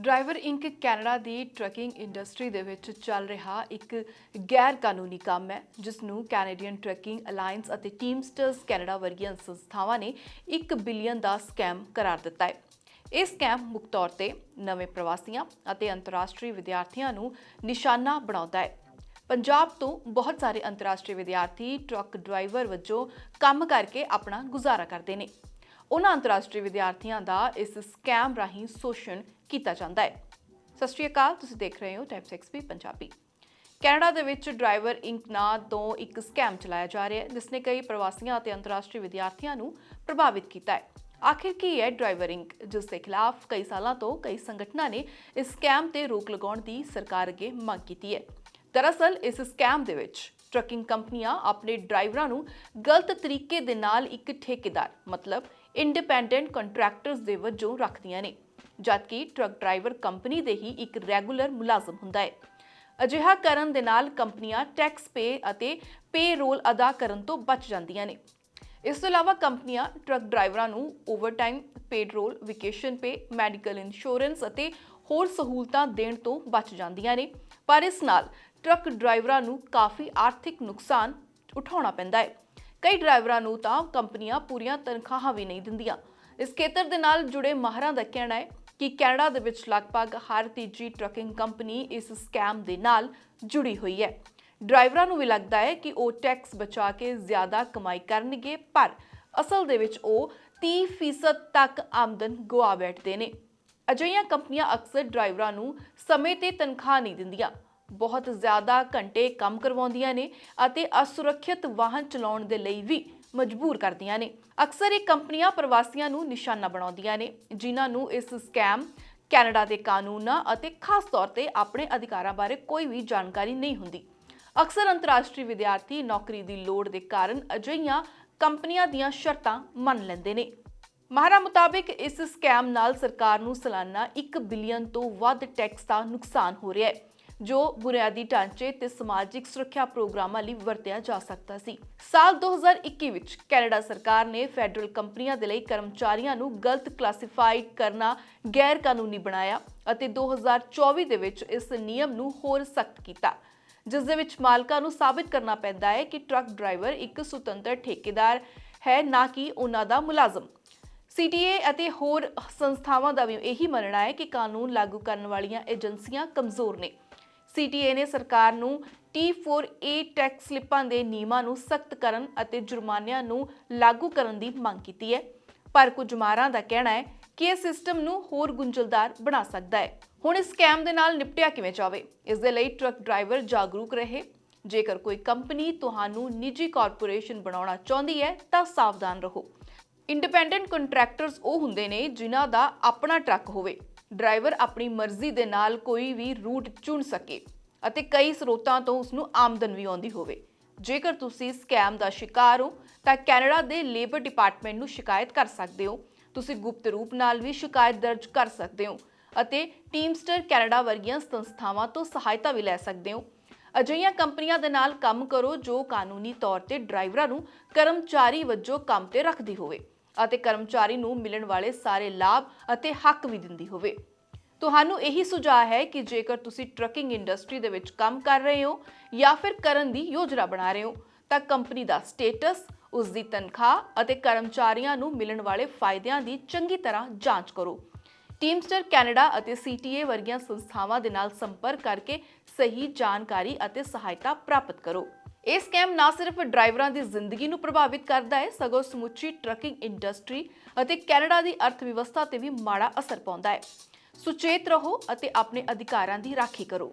Driver Inc Canada ਦੀ trucking industry ਦੇ ਵਿੱਚ ਚੱਲ ਰਿਹਾ ਇੱਕ ਗੈਰ ਕਾਨੂੰਨੀ ਕੰਮ ਹੈ ਜਿਸ ਨੂੰ ਕੈਨੇਡੀਅਨ ਟਰੱਕਿੰਗ ਅਲਾਈਅੰਸ ਅਤੇ ਟੀਮਸਟਰਸ ਕੈਨੇਡਾ ਵਰਗੀਆਂ ਸੰਸਥਾਵਾਂ ਨੇ 1 ਬਿਲੀਅਨ ਦਾ ਸਕੈਮ ਕਰਾਰ ਦਿੱਤਾ ਹੈ। ਇਹ ਸਕੈਮ ਮੁੱਖ ਤੌਰ ਤੇ ਨਵੇਂ ਪ੍ਰਵਾਸੀਆਂ ਅਤੇ ਅੰਤਰਰਾਸ਼ਟਰੀ ਵਿਦਿਆਰਥੀਆਂ ਨੂੰ ਨਿਸ਼ਾਨਾ ਬਣਾਉਂਦਾ ਹੈ। ਪੰਜਾਬ ਤੋਂ ਬਹੁਤ ਸਾਰੇ ਅੰਤਰਰਾਸ਼ਟਰੀ ਵਿਦਿਆਰਥੀ ਟਰੱਕ ਡਰਾਈਵਰ ਵਜੋਂ ਕੰਮ ਕਰਕੇ ਆਪਣਾ ਗੁਜ਼ਾਰਾ ਕਰਦੇ ਨੇ। ਉਹਨਾਂ ਅੰਤਰਰਾਸ਼ਟਰੀ ਵਿਦਿਆਰਥੀਆਂ ਦਾ ਇਸ ਸਕੈਮ ਰਾਹੀਂ ਸ਼ੋਸ਼ਣ ਕੀਤਾ ਜਾਂਦਾ ਹੈ। ਸਤਿ ਸ਼੍ਰੀ ਅਕਾਲ, ਤੁਸੀਂ ਦੇਖ ਰਹੇ ਹੋ ਟਾਈਪਸ ਐਕਸਪੀ ਪੰਜਾਬੀ। ਕੈਨੇਡਾ ਦੇ ਵਿੱਚ ਡਰਾਈਵਰ ਇੰਕ ਨਾਂ ਤੋਂ ਇੱਕ ਸਕੈਮ ਚਲਾਇਆ ਜਾ ਰਿਹਾ ਹੈ, ਜਿਸ ਨੇ ਕਈ ਪ੍ਰਵਾਸੀਆਂ ਅਤੇ ਅੰਤਰਰਾਸ਼ਟਰੀ ਵਿਦਿਆਰਥੀਆਂ ਨੂੰ ਪ੍ਰਭਾਵਿਤ ਕੀਤਾ ਹੈ। ਆਖਿਰ ਕੀ ਹੈ ਡਰਾਈਵਰ ਇੰਕ, ਜਿਸ ਦੇ ਖਿਲਾਫ ਕਈ ਸਾਲਾਂ ਤੋਂ ਕਈ ਸੰਗਠਨਾਂ ਨੇ ਇਸ ਸਕੈਮ ਤੇ ਰੋਕ ਲਗਾਉਣ ਦੀ ਸਰਕਾਰ ਅੱਗੇ ਮੰਗ ਕੀਤੀ ਹੈ। ਦਰਅਸਲ, ਇਸ ਸਕੈਮ ਦੇ ਵਿੱਚ ਟਰੱਕਿੰਗ ਕੰਪਨੀਆਂ ਆਪਣੇ ਡਰਾਈਵਰਾਂ ਨੂੰ ਗਲਤ ਤਰੀਕੇ ਦੇ ਨਾਲ ਇੱਕ ਠੇਕੇਦਾਰ, ਮਤਲਬ ਇੰਡੀਪੈਂਡੈਂਟ ਕੰਟਰੈਕਟਰਸ ਦੇ ਵਜੋਂ ਰੱਖਦੀਆਂ ਨੇ, ਜਦਕਿ ਟਰੱਕ ਡਰਾਈਵਰ ਕੰਪਨੀ ਦੇ ਹੀ ਇੱਕ ਰੈਗੂਲਰ ਮੁਲਾਜ਼ਮ ਹੁੰਦਾ ਹੈ। ਅਜਿਹਾ ਕਰਨ ਦੇ ਨਾਲ ਕੰਪਨੀਆਂ ਟੈਕਸ ਪੇ ਅਤੇ ਪੇ ਰੋਲ ਅਦਾ ਕਰਨ ਤੋਂ ਬਚ ਜਾਂਦੀਆਂ ਨੇ। ਇਸ ਤੋਂ ਇਲਾਵਾ ਕੰਪਨੀਆਂ ਟਰੱਕ ਡਰਾਈਵਰਾਂ ਨੂੰ overtime paid roll vacation pay medical insurance ਅਤੇ ਹੋਰ ਸਹੂਲਤਾਂ ਦੇਣ ਤੋਂ ਬਚ ਜਾਂਦੀਆਂ ਨੇ। ਪਰ ਇਸ ਨਾਲ ਟਰੱਕ ਡਰਾਈਵਰਾਂ ਨੂੰ ਕਾਫੀ ਆਰਥਿਕ ਨੁਕਸਾਨ ਉਠਾਉਣਾ ਪੈਂਦਾ ਹੈ। ਕਈ ਡਰਾਈਵਰਾਂ ਨੂੰ ਤਾਂ ਕੰਪਨੀਆਂ ਪੂਰੀਆਂ ਤਨਖਾਹਾਂ ਵੀ ਨਹੀਂ ਦਿੰਦੀਆਂ। ਇਸ ਖੇਤਰ ਦੇ ਨਾਲ ਜੁੜੇ ਮਾਹਰਾਂ ਦਾ ਕਹਿਣਾ ਹੈ ਕਿ ਕੈਨੇਡਾ ਦੇ ਵਿੱਚ ਲਗਭਗ ਹਰ ਤੀਜੀ ਟਰੱਕਿੰਗ ਕੰਪਨੀ ਇਸ ਸਕੈਮ ਦੇ ਨਾਲ ਜੁੜੀ ਹੋਈ ਹੈ। ਡਰਾਈਵਰਾਂ ਨੂੰ ਵੀ ਲੱਗਦਾ ਹੈ ਕਿ ਉਹ ਟੈਕਸ ਬਚਾ ਕੇ ਜ਼ਿਆਦਾ ਕਮਾਈ ਕਰਨਗੇ, ਪਰ ਅਸਲ ਦੇ ਵਿੱਚ ਉਹ 30% ਤੱਕ ਆਮਦਨ ਗਵਾ ਬੈਠਦੇ ਨੇ। ਅਜਿਹੀਆਂ ਕੰਪਨੀਆਂ ਅਕਸਰ ਡਰਾਈਵਰਾਂ ਨੂੰ ਸਮੇਂ ਤੇ ਤਨਖਾਹ ਨਹੀਂ ਦਿੰਦੀਆਂ। ਬਹੁਤ ਜ਼ਿਆਦਾ ਘੰਟੇ ਕੰਮ ਕਰਵਾਉਂਦੀਆਂ ਨੇ ਅਤੇ ਅਸੁਰੱਖਿਅਤ ਵਾਹਨ ਚਲਾਉਣ ਦੇ ਲਈ ਵੀ ਮਜਬੂਰ ਕਰਦੀਆਂ ਨੇ। ਅਕਸਰ ਇਹ ਕੰਪਨੀਆਂ ਪ੍ਰਵਾਸੀਆਂ ਨੂੰ ਨਿਸ਼ਾਨਾ ਬਣਾਉਂਦੀਆਂ ਨੇ, ਜਿਨ੍ਹਾਂ ਨੂੰ ਇਸ ਸਕੈਮ, ਕੈਨੇਡਾ ਦੇ ਕਾਨੂੰਨਾਂ ਅਤੇ ਖਾਸ ਤੌਰ ਤੇ ਆਪਣੇ ਅਧਿਕਾਰਾਂ ਬਾਰੇ ਕੋਈ ਵੀ ਜਾਣਕਾਰੀ ਨਹੀਂ ਹੁੰਦੀ। ਅਕਸਰ ਅੰਤਰਰਾਸ਼ਟਰੀ ਵਿਦਿਆਰਥੀ ਨੌਕਰੀ ਦੀ ਲੋੜ ਦੇ ਕਾਰਨ ਅਜਿਹੀਆਂ ਕੰਪਨੀਆਂ ਦੀਆਂ ਸ਼ਰਤਾਂ ਮੰਨ ਲੈਂਦੇ ਨੇ। ਮਾਹਰਾਂ ਮੁਤਾਬਿਕ ਇਸ ਸਕੈਮ ਨਾਲ ਸਰਕਾਰ ਨੂੰ ਸਾਲਾਨਾ 1 ਬਿਲੀਅਨ ਤੋਂ ਵੱਧ ਟੈਕਸ ਦਾ ਨੁਕਸਾਨ ਹੋ ਰਿਹਾ ਹੈ। ਜੋ ਬੁਨਿਆਦੀ ਢਾਂਚੇ ਤੇ ਸਮਾਜਿਕ ਸੁਰੱਖਿਆ ਪ੍ਰੋਗਰਾਮਾਂ ਲਈ ਵਰਤਿਆ ਜਾ ਸਕਦਾ ਸੀ। ਸਾਲ 2021 ਵਿੱਚ ਕੈਨੇਡਾ ਸਰਕਾਰ ਨੇ ਫੈਡਰਲ ਕੰਪਨੀਆਂ ਦੇ ਲਈ ਕਰਮਚਾਰੀਆਂ ਨੂੰ ਗਲਤ ਕਲਾਸੀਫਾਈਡ ਕਰਨਾ ਗੈਰ ਕਾਨੂੰਨੀ ਬਣਾਇਆ ਅਤੇ 2024 ਦੇ ਵਿੱਚ ਇਸ ਨਿਯਮ ਨੂੰ ਹੋਰ ਸਖਤ ਕੀਤਾ। ਜਿਸ ਦੇ ਵਿੱਚ ਮਾਲਕਾਂ ਨੂੰ ਸਾਬਿਤ ਕਰਨਾ ਪੈਂਦਾ ਹੈ ਕਿ ਟਰੱਕ ਡਰਾਈਵਰ ਇੱਕ ਸੁਤੰਤਰ ਠੇਕੇਦਾਰ ਹੈ, ਨਾ ਕਿ ਉਹਨਾਂ ਦਾ ਮੁਲਾਜ਼ਮ। ਸੀਟੀਏ ਅਤੇ ਹੋਰ ਸੰਸਥਾਵਾਂ ਦਾ ਵੀ ਇਹੀ ਮੰਨਣਾ ਹੈ ਕਿ ਕਾਨੂੰਨ ਲਾਗੂ ਕਰਨ ਵਾਲੀਆਂ ਏਜੰਸੀਆਂ ਕਮਜ਼ੋਰ ਨੇ। ਸੀਟੀਏ ਨੇ ਸਰਕਾਰ ਨੂੰ T4A ਟੈਕਸ ਸਲਿੱਪਾਂ ਦੇ ਨਿਯਮਾਂ ਨੂੰ ਸਖਤ ਕਰਨ ਅਤੇ ਜੁਰਮਾਨਿਆਂ ਨੂੰ ਲਾਗੂ ਕਰਨ ਦੀ ਮੰਗ ਕੀਤੀ ਹੈ। ਪਰ ਕੁਝ ਮਾਰਾਂ ਦਾ ਕਹਿਣਾ ਹੈ ਕਿ ਇਹ ਸਿਸਟਮ ਨੂੰ ਹੋਰ ਗੁੰਝਲਦਾਰ ਬਣਾ ਸਕਦਾ ਹੈ। ਹੁਣ ਇਸ ਸਕੈਮ ਦੇ ਨਾਲ ਨਿਪਟਿਆ ਕਿਵੇਂ ਜਾਵੇ? ਇਸ ਦੇ ਲਈ ਟਰੱਕ ਡਰਾਈਵਰ ਜਾਗਰੂਕ ਰਹੇ। ਜੇਕਰ ਕੋਈ ਕੰਪਨੀ ਤੁਹਾਨੂੰ ਨਿੱਜੀ ਕਾਰਪੋਰੇਸ਼ਨ ਬਣਾਉਣਾ ਚਾਹੁੰਦੀ ਹੈ ਤਾਂ ਸਾਵਧਾਨ ਰਹੋ। ਇੰਡੀਪੈਂਡੈਂਟ ਕੰਟਰੈਕਟਰਸ ਉਹ ਹੁੰਦੇ ਨੇ ਜਿਨ੍ਹਾਂ ਦਾ ਆਪਣਾ ਟਰੱਕ ਹੋਵੇ। ਡਰਾਈਵਰ ਆਪਣੀ ਮਰਜ਼ੀ ਦੇ ਨਾਲ ਕੋਈ ਵੀ ਰੂਟ ਚੁਣ ਸਕੇ ਅਤੇ ਕਈ ਸਰੋਤਾਂ ਤੋਂ ਉਸ ਨੂੰ ਆਮਦਨ ਵੀ ਆਉਂਦੀ ਹੋਵੇ। ਜੇਕਰ ਤੁਸੀਂ ਸਕੈਮ ਦਾ ਸ਼ਿਕਾਰ ਹੋ, ਤਾਂ ਕੈਨੇਡਾ ਦੇ ਲੇਬਰ ਡਿਪਾਰਟਮੈਂਟ ਨੂੰ ਸ਼ਿਕਾਇਤ ਕਰ ਸਕਦੇ ਹੋ। ਤੁਸੀਂ ਗੁਪਤ ਰੂਪ ਨਾਲ ਵੀ ਸ਼ਿਕਾਇਤ ਦਰਜ ਕਰ ਸਕਦੇ ਹੋ ਅਤੇ ਟੀਮਸਟਰ ਕੈਨੇਡਾ ਵਰਗੀਆਂ ਸੰਸਥਾਵਾਂ ਤੋਂ ਸਹਾਇਤਾ ਵੀ ਲੈ ਸਕਦੇ ਹੋ। ਅਜਿਹੀਆਂ ਕੰਪਨੀਆਂ ਦੇ ਨਾਲ ਕੰਮ ਕਰੋ ਜੋ ਕਾਨੂੰਨੀ ਤੌਰ ਤੇ ਡਰਾਈਵਰਾਂ ਨੂੰ ਕਰਮਚਾਰੀ ਵਜੋਂ ਕੰਮ ਤੇ ਰੱਖਦੀ ਹੋਵੇ। ਅਤੇ ਕਰਮਚਾਰੀ ਨੂੰ ਮਿਲਣ ਵਾਲੇ ਸਾਰੇ ਲਾਭ ਅਤੇ ਹੱਕ ਵੀ ਦਿੰਦੀ ਹੋਵੇ। ਤੁਹਾਨੂੰ ਇਹੀ ਸੁਝਾਅ ਹੈ ਕਿ ਜੇਕਰ ਤੁਸੀਂ ਟਰੱਕਿੰਗ ਇੰਡਸਟਰੀ ਦੇ ਵਿੱਚ ਕੰਮ ਕਰ ਰਹੇ ਹੋ ਜਾਂ ਫਿਰ ਕਰਨ ਦੀ ਯੋਜਨਾ ਬਣਾ ਰਹੇ ਹੋ, ਤਾਂ ਕੰਪਨੀ ਦਾ ਸਟੇਟਸ ਉਸ ਦੀ ਤਨਖਾਹ ਅਤੇ ਕਰਮਚਾਰੀਆਂ ਨੂੰ ਮਿਲਣ ਵਾਲੇ ਫਾਇਦਿਆਂ ਦੀ ਚੰਗੀ ਤਰ੍ਹਾਂ ਜਾਂਚ ਕਰੋ। ਟੀਮਸਟਰ ਕੈਨੇਡਾ ਅਤੇ ਸੀਟੀਏ ਵਰਗੀਆਂ ਸੰਸਥਾਵਾਂ ਦੇ ਨਾਲ ਸੰਪਰਕ ਕਰਕੇ ਸਹੀ ਜਾਣਕਾਰੀ ਅਤੇ ਸਹਾਇਤਾ ਪ੍ਰਾਪਤ ਕਰੋ। ਇਹ ਸਕੈਮ ਨਾ ਸਿਰਫ ਡਰਾਈਵਰਾਂ ਦੀ ਜ਼ਿੰਦਗੀ ਨੂੰ ਪ੍ਰਭਾਵਿਤ ਕਰਦਾ ਹੈ, ਸਗੋਂ ਸਮੁੱਚੀ ਟਰੱਕਿੰਗ ਇੰਡਸਟਰੀ ਅਤੇ ਕੈਨੇਡਾ ਦੀ ਅਰਥ ਵਿਵਸਥਾ ਤੇ ਵੀ ਮਾੜਾ ਅਸਰ ਪਾਉਂਦਾ ਹੈ। ਸੁਚੇਤ ਰਹੋ ਅਤੇ ਆਪਣੇ ਅਧਿਕਾਰਾਂ ਦੀ ਰਾਖੀ ਕਰੋ।